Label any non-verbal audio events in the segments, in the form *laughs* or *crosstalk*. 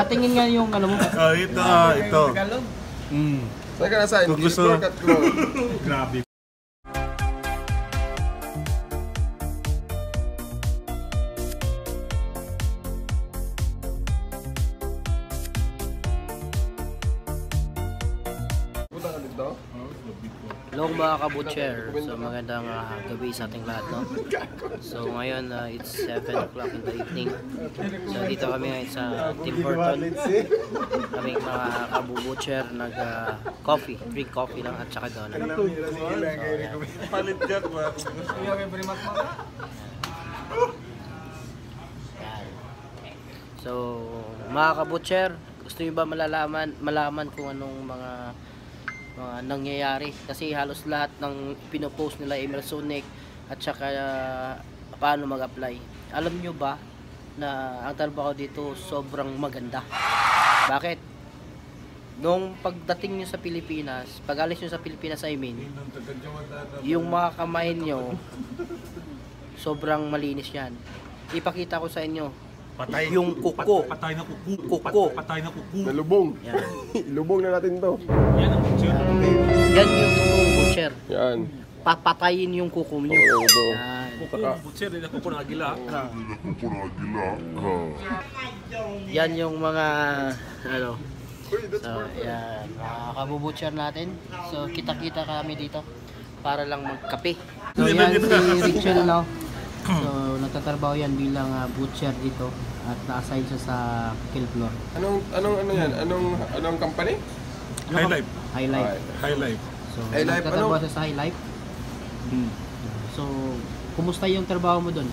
Patingin nga yung ano mo. Oh, ito, ah, ito. Mm. Saan ka nasa? Kung gusto-. *laughs* Grabe. Hello mga kabutcher. So magandang ah, gabi sa ating lahat, no? So ngayon, ah, it's 7 o'clock in the evening. So dito kami ngayon sa Tim Horton. Kami mga kabutcher nag-coffee, free coffee lang at saka donut. So, yan. So, mga kabutcher, gusto niyo ba malalaman, malaman kung anong mga mga nangyayari? Kasi halos lahat ng pinopost nila Emersonic at saka uh, paano mag-apply. Alam niyo ba na ang trabaho dito sobrang maganda? Bakit? Nung pagdating nyo sa Pilipinas, pag alis nyo sa Pilipinas, I mean, yung mga kamay nyo, sobrang malinis yan. Ipakita ko sa inyo, Patay. yung kuko. Patay na kuku. Kuko. Patay na kuku. Nalubong. Yan. *laughs* Ilubong na natin to. Yan ang picture. Yan yung totoong butcher. Yan. Papatayin yung kuko nyo. Oo, ito. Yan. Kuku, butcher, din ako ng agila. Yan yung mga ano. So, yan. Mga kabubutcher natin. So, kita-kita kami dito para lang magkape. So, yan si Rachel, no? So, nagtatrabaho yan bilang ah, butcher dito at na-assign siya sa kill floor. Anong, anong, ano yan? Anong, anong company? Ano High life. High life. High life. So, High life, nagtatrabaho ano? siya sa high life. So, kumusta yung trabaho mo doon?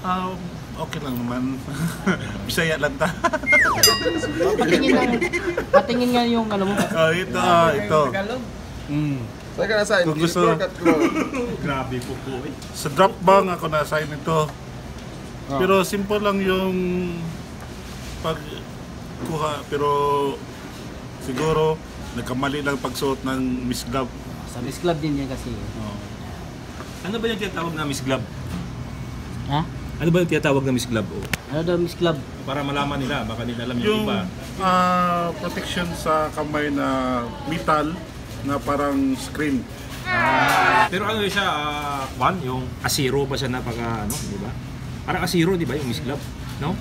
Ah, okay lang naman. *laughs* Bisaya lang ta. *laughs* Patingin lang, patingin nga yung ano mo. Oh, ito, ah, ito. Mm. Saan ka nasa? Kung gusto- Shortcut ko. *laughs* Grabe kuku. Sa drop bang ako na-assign ito. Pero simple lang yung pagkuha. Pero siguro nagkamali lang pagsuot ng Miss Glove. Sa Miss Club din yan kasi. Oh. Ano ba yung tinatawag na Miss Glove? Ha? Ano ba yung tinatawag na Miss Glove? Oh, Ano daw Miss Club? para malaman nila, baka nila alam yung, Yung iba. ah, protection sa kamay na metal na parang screen. Pero ano siya, ah, Juan, yung asiro ba siya napaka, ano, di ba? Parang asiro, di ba, yung Miss Glove? No?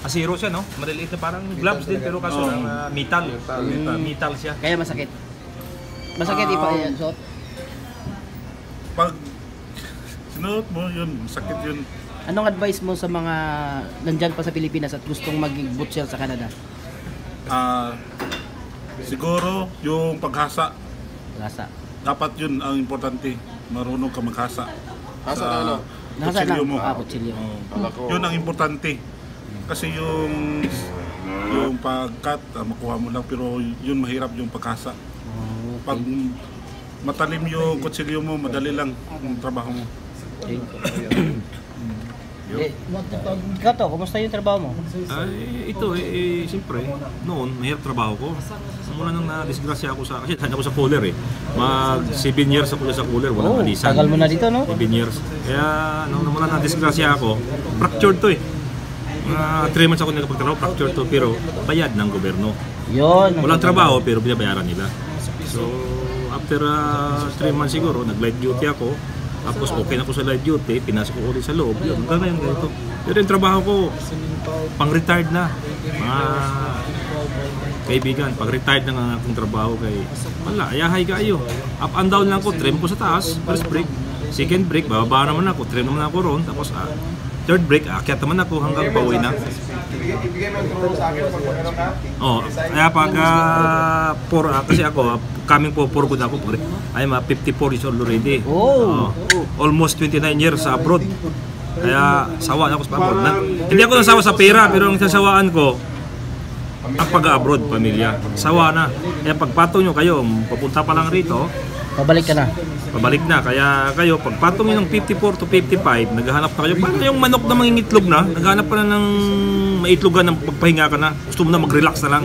Asiro siya, no? Maliliit na parang gloves din, pero kaso lang ah, metal. Metal, metal. Metal siya. Kaya masakit. Masakit Ah, ipa yan. So, Pag sinuot mo, yun, sakit yun. anong advice mo sa mga nandyan pa sa Pilipinas at gustong maging butcher sa Canada? Ah, siguro yung paghasa, Lasa. dapat yun ang importante. Marunong ka maghasa. Hasa na ano? Nasa kutsilyo lang. mo. Ah, kutsilyo. Ko. Yun ang importante. Kasi yung yung pag-cut, ah, makuha mo lang pero yun mahirap yung paghasa. Oh, Pag matalim yung kutsilyo mo, madali lang ang trabaho mo. okay. Eh, ikaw to, kumusta yung trabaho mo? Ay, ito, eh, eh, siyempre, noon, mahirap trabaho ko. Mula nung na-disgrasya ako sa, kasi tayo ako sa cooler eh. Mag 7 years ako sa cooler, walang Oh, alisan. tagal mo na dito, no? 7 years. Kaya nung mula na-disgrasya ako, fractured to eh. Mga 3 months ako nagpagtrabaho, fractured to, pero bayad ng gobyerno. Yun. Walang trabaho, pero binabayaran nila. So, after 3 months siguro, nag-light duty ako. Tapos okay na ako sa light duty, pinasok ko ulit sa loob. Yun, ngayon ganito. Pero yung trabaho ko, pang-retired na. Mga kaibigan, pag-retired na nga akong trabaho kay wala, ayahay kayo. Up and down lang ko, trim ko sa taas, first break. Second break, bababa naman ako, trim naman ako ron. Tapos ah, third break, akyat naman ako hanggang pauwi na. Ibigay, mo yung tulong sa akin pag meron ka. Oh, kaya pag ah, for, ah, kasi ako, ah, coming po for good ako, pare. I'm ah, 54 years old already. Oh. Oh, almost 29 years sa abroad. Kaya sawa na ako sa abroad. Na, hindi ako nasawa sa pera, pero ang sasawaan ko, ang pag-abroad, pamilya. Sawa na. Kaya pagpatong nyo kayo, papunta pa lang rito, Pabalik ka na. pabalik na. Kaya kayo, pagpatong nyo ng 54 to 55, naghahanap na kayo. Paano yung manok na mangingitlog na? Naghahanap pa na ng maitlogan ng pagpahinga ka na. Gusto mo na mag-relax na lang.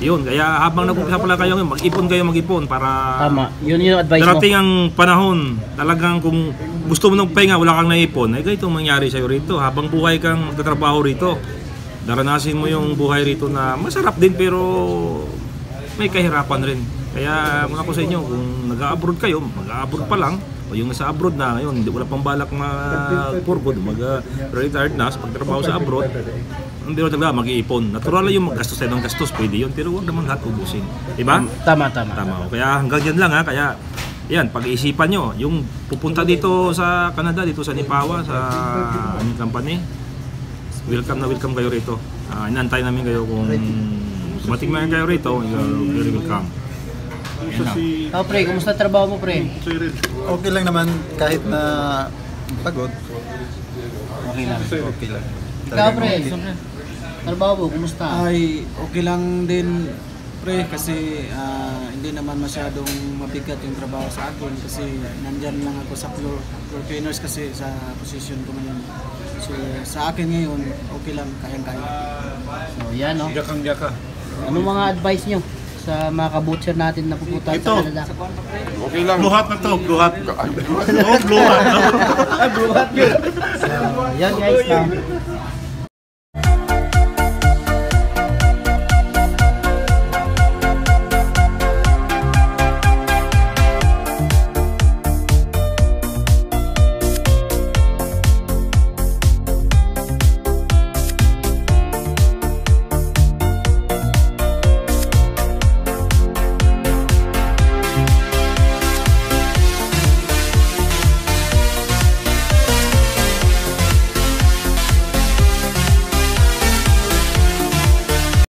Yun, kaya habang nag-umpisa pala kayo, mag-ipon kayo mag-ipon para Tama. Yun yung advice mo. darating ang panahon. Talagang kung gusto mo ng pahinga, wala kang naipon, ay ganito ang mangyari sa'yo rito. Habang buhay kang magtatrabaho rito, daranasin mo yung buhay rito na masarap din pero may kahirapan rin. Kaya kung ako sa inyo, kung nag-abroad kayo, mag-abroad pa lang, o yung nasa abroad na ngayon, hindi wala pang balak mag-purgod, mag-retired na sa pagtrabaho sa abroad, ang biro talaga mag-iipon. Natural yung maggastos tayo ng gastos, pwede yun, pero huwag naman lahat ubusin. Diba? Tama, tama. Tama. Kaya hanggang dyan lang ha. Kaya yan, pag-iisipan nyo. Yung pupunta dito sa Canada, dito sa Nipawa, sa aming company, welcome na welcome kayo rito. Uh, inantay namin kayo kung dumating man kayo rito, you're very welcome. Isa si... Oh, pre, kumusta trabaho mo, pre? Okay lang naman kahit na pagod. Okay lang. Okay lang. Ikaw, Talagang pre, okay. trabaho mo, kumusta? Ay, okay lang din pre kasi ah, hindi naman masyadong mabigat yung trabaho sa akin kasi nandyan lang ako sa floor, floor cleaners kasi sa position ko ngayon. So sa akin ngayon, okay lang, kayang-kaya. So, yan, no? Yakang yaka. Ano mga advice nyo sa mga kabutcher natin na pupunta Ito. sa Canada? Okay lang. Gluhat na to, gluhat. Oo, gluhat. So, yan guys, um,